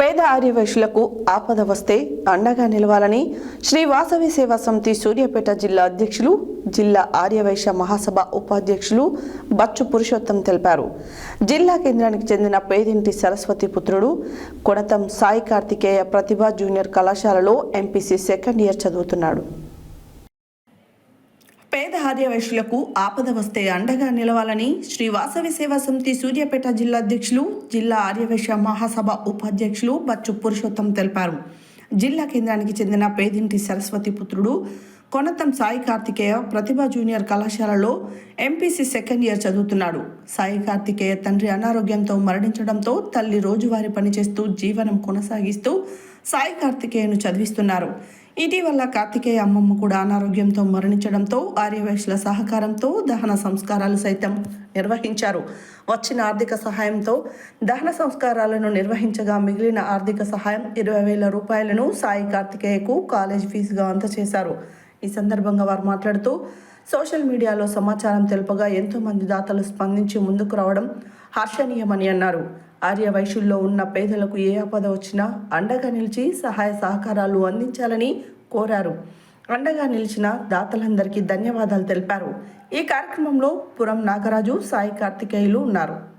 పేద ఆర్యవైశ్యులకు ఆపద వస్తే అండగా నిలవాలని శ్రీ వాసవి సేవా సమితి సూర్యాపేట జిల్లా అధ్యక్షులు జిల్లా ఆర్యవైశ్య మహాసభ ఉపాధ్యక్షులు బచ్చు పురుషోత్తం తెలిపారు. జిల్లా కేంద్రానికి చెందిన పేదింటి సరస్వతి పుత్రుడు కొడతం సాయి కార్తికేయ ప్రతిభ జూనియర్ కళాశాలలో ఎంపీసీ సెకండ్ ఇయర్ చదువుతున్నాడు. పేద ఆర్యవైశ్యులకు ఆపద వస్తే అండగా నిలవాలని శ్రీ వాసవి సేవా సమితి సూర్యాపేట జిల్లా అధ్యక్షులు జిల్లా ఆర్యవైశ్య మహాసభ ఉపాధ్యక్షులు బచ్చు పురుషోత్తం తెలిపారు. జిల్లా కేంద్రానికి చెందిన పేదింటి సరస్వతి పుత్రుడు కొనతం సాయి కార్తికేయ ప్రతిభ జూనియర్ కళాశాలలో ఎంపీసీ సెకండ్ ఇయర్ చదువుతున్నాడు. సాయి కార్తికేయ తండ్రి అనారోగ్యంతో మరణించడంతో తల్లి రోజువారీ పనిచేస్తూ జీవనం కొనసాగిస్తూ సాయి కార్తికేయను చదివిస్తున్నారు. ఇటీవల కార్తికేయ అమ్మమ్మ కూడా అనారోగ్యంతో మరణించడంతో ఆర్యవైశ్యుల సహకారంతో దహన సంస్కారాలు సైతం నిర్వహించారు. వచ్చిన ఆర్థిక సహాయంతో దహన సంస్కారాలను నిర్వహించగా మిగిలిన ఆర్థిక సహాయం ఇరవై వేల రూపాయలను సాయి కార్తికేయకు కాలేజ్ ఫీజుగా అందజేశారు. ఈ సందర్భంగా వారు మాట్లాడుతూ సోషల్ మీడియాలో సమాచారం తెలుపగా ఎంతోమంది దాతలు స్పందించి ముందుకు రావడం హర్షణీయమని అన్నారు. ఆర్య వైశ్యుల్లో ఉన్న పేదలకు ఏ ఆపద వచ్చినా అండగా నిలిచి సహాయ సహకారాలు అందించాలని కోరారు. అండగా నిలిచిన దాతలందరికీ ధన్యవాదాలు తెలిపారు. ఈ కార్యక్రమంలో పురం నాగరాజు సాయి కార్తికేయులు ఉన్నారు.